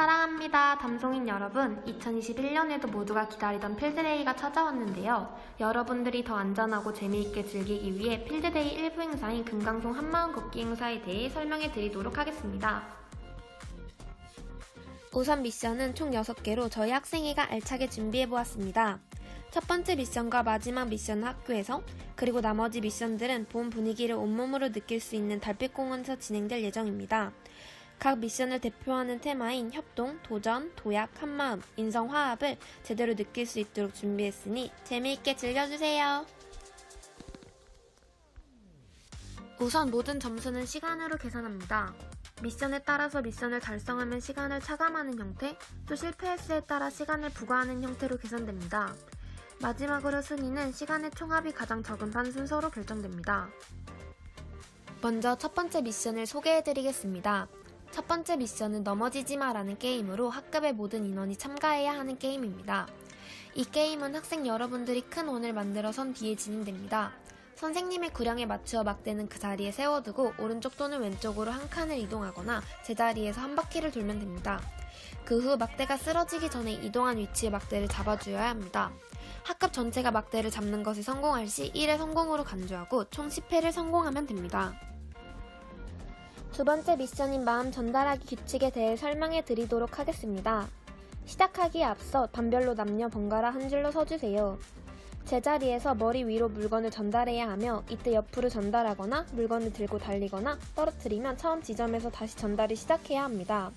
사랑합니다. 담송인 여러분. 2021년에도 모두가 기다리던 필드데이가 찾아왔는데요. 여러분들이 더 안전하고 재미있게 즐기기 위해 필드데이 일부 행사인 금강송 한마음 걷기 행사에 대해 설명해 드리도록 하겠습니다. 우선 미션은 총 6개로 저희 학생회가 알차게 준비해 보았습니다. 첫 번째 미션과 마지막 미션은 학교에서, 그리고 나머지 미션들은 봄 분위기를 온몸으로 느낄 수 있는 달빛공원에서 진행될 예정입니다. 각 미션을 대표하는 테마인 협동, 도전, 도약, 한마음, 인성, 화합을 제대로 느낄 수 있도록 준비했으니 재미있게 즐겨주세요. 우선 모든 점수는 시간으로 계산합니다. 미션에 따라서 미션을 달성하면 시간을 차감하는 형태, 또 실패했을에 따라 시간을 부과하는 형태로 계산됩니다. 마지막으로 순위는 시간의 총합이 가장 적은 반 순서로 결정됩니다. 먼저 첫 번째 미션을 소개해드리겠습니다. 첫 번째 미션은 넘어지지 마라는 게임으로 학급의 모든 인원이 참가해야 하는 게임입니다. 이 게임은 학생 여러분들이 큰 원을 만들어 선 뒤에 진행됩니다. 선생님의 구령에 맞추어 막대는 그 자리에 세워두고 오른쪽 또는 왼쪽으로 한 칸을 이동하거나 제자리에서 한 바퀴를 돌면 됩니다. 그 후 막대가 쓰러지기 전에 이동한 위치에 막대를 잡아주어야 합니다. 학급 전체가 막대를 잡는 것에 성공할 시 1회 성공으로 간주하고 총 10회를 성공하면 됩니다. 두 번째 미션인 마음 전달하기 규칙에 대해 설명해 드리도록 하겠습니다. 시작하기에 앞서 단별로 남녀 번갈아 한 줄로 서주세요. 제자리에서 머리 위로 물건을 전달해야 하며 이때 옆으로 전달하거나 물건을 들고 달리거나 떨어뜨리면 처음 지점에서 다시 전달을 시작해야 합니다.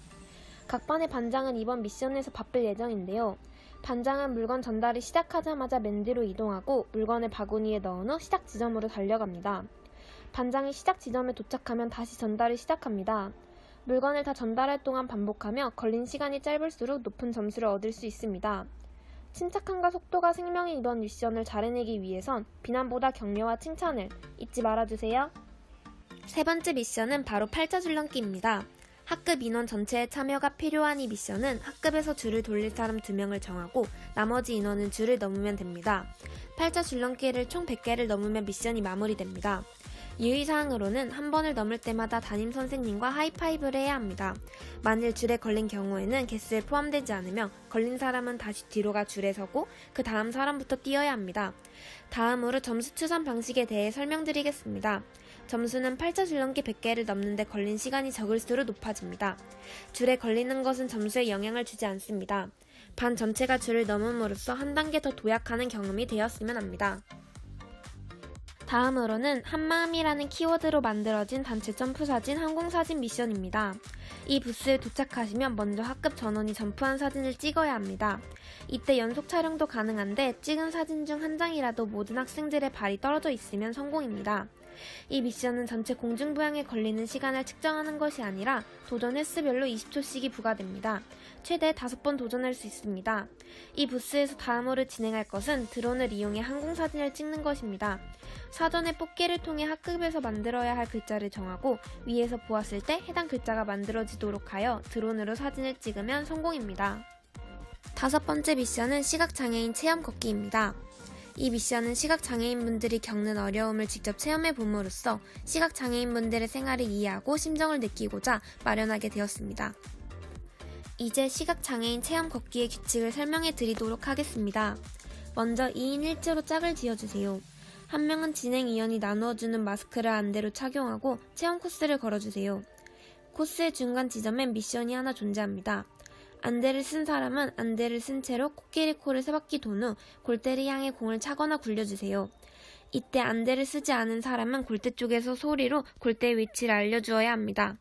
각 반의 반장은 이번 미션에서 바쁠 예정인데요. 반장은 물건 전달을 시작하자마자 맨 뒤로 이동하고 물건을 바구니에 넣은 후 시작 지점으로 달려갑니다. 반장이 시작 지점에 도착하면 다시 전달을 시작합니다. 물건을 다 전달할 동안 반복하며 걸린 시간이 짧을수록 높은 점수를 얻을 수 있습니다. 침착함과 속도가 생명인 이번 미션을 잘 해내기 위해선 비난보다 격려와 칭찬을 잊지 말아주세요. 세 번째 미션은 바로 팔자 줄넘기입니다. 학급 인원 전체의 참여가 필요한 이 미션은 학급에서 줄을 돌릴 사람 2명을 정하고 나머지 인원은 줄을 넘으면 됩니다. 팔자 줄넘기를 총 100개를 넘으면 미션이 마무리됩니다. 유의사항으로는 한 번을 넘을 때마다 담임 선생님과 하이파이브를 해야 합니다. 만일 줄에 걸린 경우에는 개수에 포함되지 않으며 걸린 사람은 다시 뒤로 가 줄에 서고 그 다음 사람부터 뛰어야 합니다. 다음으로 점수 추산 방식에 대해 설명드리겠습니다. 점수는 팔자 줄넘기 100개를 넘는데 걸린 시간이 적을수록 높아집니다. 줄에 걸리는 것은 점수에 영향을 주지 않습니다. 반 전체가 줄을 넘음으로써 한 단계 더 도약하는 경험이 되었으면 합니다. 다음으로는 한마음이라는 키워드로 만들어진 단체 점프 사진 항공 사진 미션입니다. 이 부스에 도착하시면 먼저 학급 전원이 점프한 사진을 찍어야 합니다. 이때 연속 촬영도 가능한데 찍은 사진 중 한 장이라도 모든 학생들의 발이 떨어져 있으면 성공입니다. 이 미션은 전체 공중부양에 걸리는 시간을 측정하는 것이 아니라 도전 횟수별로 20초씩이 부과됩니다. 최대 5번 도전할 수 있습니다. 이 부스에서 다음으로 진행할 것은 드론을 이용해 항공사진을 찍는 것입니다. 사전에 뽑기를 통해 학급에서 만들어야 할 글자를 정하고 위에서 보았을 때 해당 글자가 만들어지도록 하여 드론으로 사진을 찍으면 성공입니다. 다섯 번째 미션은 시각장애인 체험 걷기입니다. 이 미션은 시각장애인분들이 겪는 어려움을 직접 체험해 봄으로써 시각장애인분들의 생활을 이해하고 심정을 느끼고자 마련하게 되었습니다. 이제 시각장애인 체험 걷기의 규칙을 설명해 드리도록 하겠습니다. 먼저 2인 1조로 짝을 지어주세요. 한 명은 진행위원이 나누어주는 마스크를 안대로 착용하고 체험 코스를 걸어주세요. 코스의 중간 지점엔 미션이 하나 존재합니다. 안대를 쓴 사람은 안대를 쓴 채로 코끼리 코를 세 바퀴 돈 후 골대를 향해 공을 차거나 굴려주세요. 이때 안대를 쓰지 않은 사람은 골대 쪽에서 소리로 골대의 위치를 알려주어야 합니다.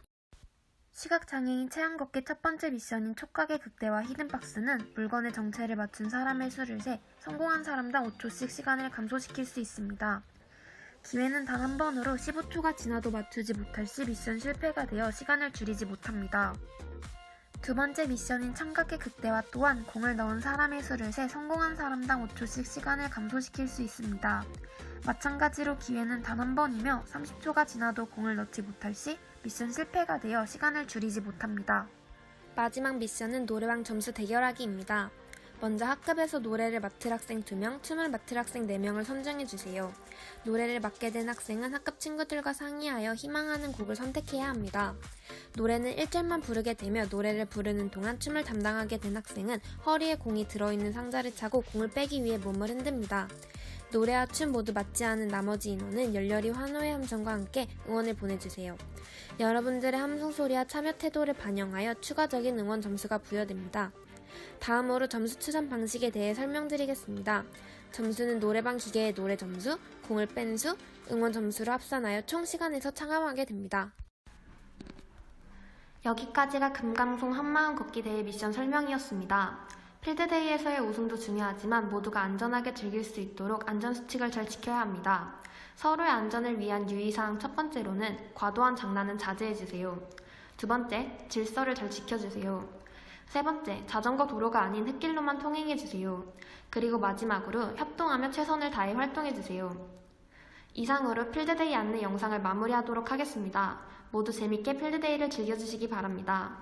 시각장애인 체험 걷기 첫 번째 미션인 촉각의 극대화 히든박스는 물건의 정체를 맞춘 사람의 수를 세 성공한 사람당 5초씩 시간을 감소시킬 수 있습니다. 기회는 단 한 번으로 15초가 지나도 맞추지 못할 시 미션 실패가 되어 시간을 줄이지 못합니다. 두 번째 미션인 청각의 극대화 또한 공을 넣은 사람의 수를 세 성공한 사람당 5초씩 시간을 감소시킬 수 있습니다. 마찬가지로 기회는 단 한 번이며 30초가 지나도 공을 넣지 못할 시 미션 실패가 되어 시간을 줄이지 못합니다. 마지막 미션은 노래방 점수 대결하기입니다. 먼저 학급에서 노래를 맡을 학생 2명, 춤을 맡을 학생 4명을 선정해 주세요. 노래를 맡게 된 학생은 학급 친구들과 상의하여 희망하는 곡을 선택해야 합니다. 노래는 1절만 부르게 되며 노래를 부르는 동안 춤을 담당하게 된 학생은 허리에 공이 들어있는 상자를 차고 공을 빼기 위해 몸을 흔듭니다. 노래와 춤 모두 맞지 않은 나머지 인원은 열렬히 환호의 함성과 함께 응원을 보내주세요. 여러분들의 함성 소리와 참여 태도를 반영하여 추가적인 응원 점수가 부여됩니다. 다음으로 점수 추산 방식에 대해 설명드리겠습니다. 점수는 노래방 기계의 노래 점수, 공을 뺀 수, 응원 점수를 합산하여 총 시간에서 차감하게 됩니다. 여기까지가 금강송 한마음 걷기 대회 미션 설명이었습니다. 필드데이에서의 우승도 중요하지만 모두가 안전하게 즐길 수 있도록 안전수칙을 잘 지켜야 합니다. 서로의 안전을 위한 유의사항 첫 번째로는 과도한 장난은 자제해주세요. 두 번째, 질서를 잘 지켜주세요. 세 번째, 자전거 도로가 아닌 흙길로만 통행해주세요. 그리고 마지막으로 협동하며 최선을 다해 활동해주세요. 이상으로 필드데이 안내 영상을 마무리하도록 하겠습니다. 모두 재밌게 필드데이를 즐겨주시기 바랍니다.